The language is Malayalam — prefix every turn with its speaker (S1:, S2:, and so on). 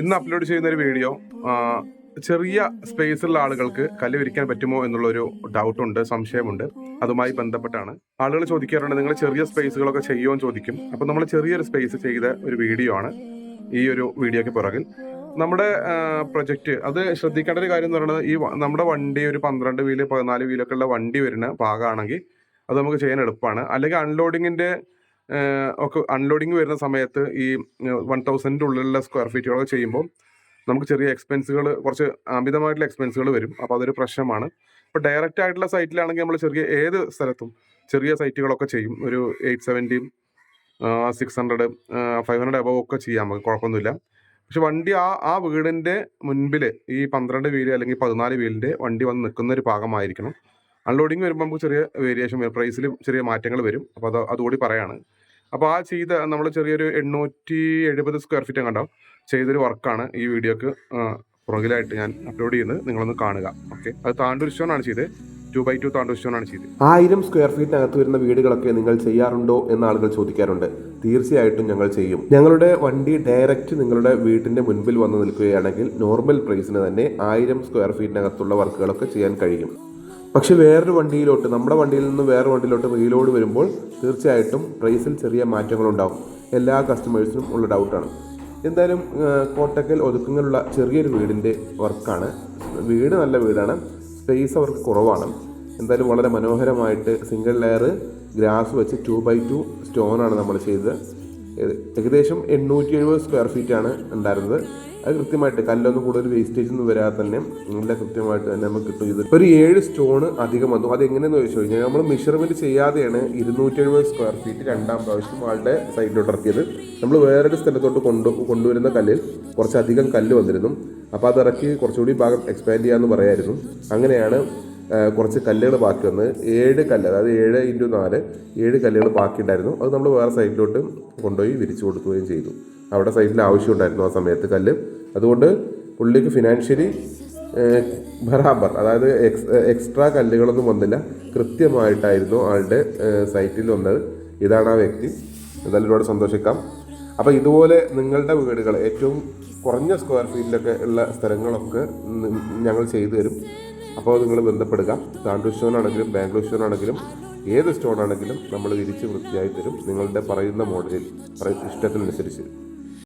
S1: ഇന്ന് അപ്ലോഡ് ചെയ്യുന്ന ഒരു വീഡിയോ ചെറിയ സ്പേസുള്ള ആളുകൾക്ക് കല്ല് വിരിക്കാൻ പറ്റുമോ എന്നുള്ളൊരു ഡൗട്ടുണ്ട് സംശയമുണ്ട്. അതുമായി ബന്ധപ്പെട്ടാണ്. ആളുകൾ ചോദിക്കാറുണ്ട് നിങ്ങൾ ചെറിയ സ്പേസുകളൊക്കെ ചെയ്യുമോ? എന്ന് ചോദിക്കും. അപ്പോൾ നമ്മൾ ചെറിയൊരു സ്പേസ് ചെയ്ത ഒരു വീഡിയോ ആണ് ഈ ഒരു വീഡിയോയ്ക്ക് പുറകിൽ. നമ്മുടെ പ്രൊജക്റ്റ് അത് ശ്രദ്ധിക്കേണ്ട ഒരു കാര്യം എന്ന് പറയുന്നത് ഈ നമ്മുടെ വണ്ടി ഒരു പന്ത്രണ്ട് വീൽ പതിനാല് വീലൊക്കെ ഉള്ള വണ്ടി വരുന്ന ഭാഗമാണെങ്കിൽ അത് നമുക്ക് ചെയ്യാൻ എളുപ്പമാണ്. അല്ലെങ്കിൽ അൺലോഡിങ്ങിന്റെ ഒക്കെ അൺലോഡിങ് വരുന്ന സമയത്ത് ഈ വൺ തൗസൻഡിന്റെ ഉള്ളിലുള്ള സ്ക്വയർ ഫീറ്റുകളൊക്കെ ചെയ്യുമ്പോൾ നമുക്ക് ചെറിയ എക്സ്പെൻസുകൾ കുറച്ച് അമിതമായിട്ടുള്ള എക്സ്പെൻസുകൾ വരും. അപ്പോൾ അതൊരു പ്രശ്നമാണ്. അപ്പോൾ ഡയറക്റ്റ് ആയിട്ടുള്ള സൈറ്റിലാണെങ്കിൽ നമ്മൾ ചെറിയ ഏത് സ്ഥലത്തും ചെറിയ സൈറ്റുകളൊക്കെ ചെയ്യും. ഒരു eight സെവന്റിയും six hundred five hundred above ഒക്കെ ചെയ്യാം. നമുക്ക് കുഴപ്പമൊന്നുമില്ല. പക്ഷെ വണ്ടി ആ ആ വീടിന്റെ മുൻപിൽ ഈ പന്ത്രണ്ട് വീൽ അല്ലെങ്കിൽ പതിനാല് വീലിന്റെ വണ്ടി വന്ന് നിൽക്കുന്ന ഒരു ഭാഗമായിരിക്കണം. അൺലോഡിങ് വരുമ്പോൾ നമുക്ക് ചെറിയ വേരിയേഷൻ വരും. പ്രൈസിൽ ചെറിയ മാറ്റങ്ങൾ വരും. അപ്പോൾ അത് അതുകൂടി പറയാണ്. അപ്പോൾ ആ ചെയ്ത നമ്മൾ ചെറിയൊരു എണ്ണൂറ്റി എഴുപത് സ്ക്വയർ ഫീറ്റ് കണ്ടോ ചെയ്തൊരു വർക്കാണ് ഈ വീഡിയോക്ക് പുറകിലായിട്ട് ഞാൻ അപ്ലോഡ് ചെയ്യുന്നത്. നിങ്ങളൊന്ന് കാണുക. ഓക്കെ അത് താണ്ടൂർ സ്റ്റോണാണ് ചെയ്തത്. ടു ബൈ ടു താണ്ടൂർ സ്റ്റോണാണ് ചെയ്തത്.
S2: ആയിരം സ്ക്വയർ ഫീറ്റിനകത്ത് വരുന്ന വീടുകളൊക്കെ നിങ്ങൾ ചെയ്യാറുണ്ടോ എന്ന് ആളുകൾ ചോദിക്കാറുണ്ട്. തീർച്ചയായിട്ടും ഞങ്ങൾ ചെയ്യും. ഞങ്ങളുടെ വണ്ടി ഡയറക്റ്റ് നിങ്ങളുടെ വീട്ടിന്റെ മുൻപിൽ വന്ന് നിൽക്കുകയാണെങ്കിൽ നോർമൽ പ്രൈസിന് തന്നെ ആയിരം സ്ക്വയർ ഫീറ്റിനകത്തുള്ള വർക്കുകളൊക്കെ ചെയ്യാൻ കഴിയും. പക്ഷെ വേറൊരു വണ്ടിയിലോട്ട് നമ്മുടെ വണ്ടിയിൽ നിന്ന് വേറെ വണ്ടിയിലോട്ട് റീലോഡ് വരുമ്പോൾ തീർച്ചയായിട്ടും പ്രൈസിൽ ചെറിയ മാറ്റങ്ങളുണ്ടാകും എല്ലാ കസ്റ്റമേഴ്സിനും ഉള്ള ഡൗട്ടാണ് എന്തായാലും കോട്ടക്കൽ ഒതുക്കങ്ങളുള്ള ചെറിയൊരു വീടിന്റെ വർക്കാണ്. വീട് നല്ല വീടാണ്. സ്പേസ് അവർക്ക് കുറവാണ്. എന്തായാലും വളരെ മനോഹരമായിട്ട് സിംഗിൾ ലെയർ ഗ്രാസ് വെച്ച് ടു ബൈ ടു സ്റ്റോണാണ് നമ്മൾ ചെയ്തത്. ഏകദേശം എണ്ണൂറ്റി എഴുപത് സ്ക്വയർ ഫീറ്റാണ് ഉണ്ടായിരുന്നത്. അത് കൃത്യമായിട്ട് കല്ലൊന്നും കൂടുതൽ വേസ്റ്റേജ് ഒന്നും വരാതെ തന്നെ നല്ല കൃത്യമായിട്ട് തന്നെ നമുക്ക് കിട്ടും. ഇത് ഒരു ഏഴ് സ്റ്റോണ് അധികം വന്നു. അത് എങ്ങനെയെന്ന് ചോദിച്ചു കഴിഞ്ഞാൽ നമ്മൾ മെഷർമെന്റ് ചെയ്യാതെയാണ് ഇരുന്നൂറ്റി എഴുപത് സ്ക്വയർ ഫീറ്റ് രണ്ടാം പ്രാവശ്യം ആളുടെ സൈഡിലോട്ട് ഇറക്കിയത്. നമ്മൾ വേറൊരു സ്ഥലത്തോട്ട് കൊണ്ടു കൊണ്ടുവരുന്ന കല്ലിൽ കുറച്ചധികം കല്ല് വന്നിരുന്നു. അപ്പോൾ അത് ഇറക്കി കുറച്ചുകൂടി ഭാഗം എക്സ്പാൻഡ് ചെയ്യാമെന്ന് പറയായിരുന്നു. അങ്ങനെയാണ് കുറച്ച് കല്ലുകൾ ബാക്കി വന്ന് ഏഴ് കല്ല് അതായത് ഏഴ് ഇന്റു നാല് ഏഴ് കല്ലുകൾ ബാക്കി ഉണ്ടായിരുന്നു അത് നമ്മൾ വേറെ സൈഡിലോട്ട് കൊണ്ടുപോയി വിരിച്ചു കൊടുക്കുകയും ചെയ്തു. അവിടെ സൈസിൽ ആവശ്യമുണ്ടായിരുന്നു ആ സമയത്ത് കല്ല്. അതുകൊണ്ട് പുള്ളിക്ക് ഫിനാൻഷ്യലി ബറാബർ അതായത് എക്സ് എക്സ്ട്രാ കല്ലുകളൊന്നും വന്നില്ല. കൃത്യമായിട്ടായിരുന്നു ആളുടെ സൈറ്റിൽ വന്നത്. ഇതാണ് ആ വ്യക്തി. എന്തായാലും ഒരുപാട് സന്തോഷിക്കാം. അപ്പോൾ ഇതുപോലെ നിങ്ങളുടെ വീടുകൾ ഏറ്റവും കുറഞ്ഞ സ്ക്വയർ ഫീറ്റിലൊക്കെ ഉള്ള സ്ഥലങ്ങളൊക്കെ ഞങ്ങൾ ചെയ്തു തരും. അപ്പോൾ നിങ്ങൾ ബന്ധപ്പെടുക. താണ്ടൂർ സ്റ്റോൺ ആണെങ്കിലും ബാംഗ്ലൂർ സ്റ്റോൺ ആണെങ്കിലും ഏത് സ്റ്റോൺ ആണെങ്കിലും നമ്മൾ വിരിച്ച് വൃത്തിയായി തരും. നിങ്ങളുടെ പറയുന്ന മോഡലിൽ ഇഷ്ടത്തിനനുസരിച്ച്.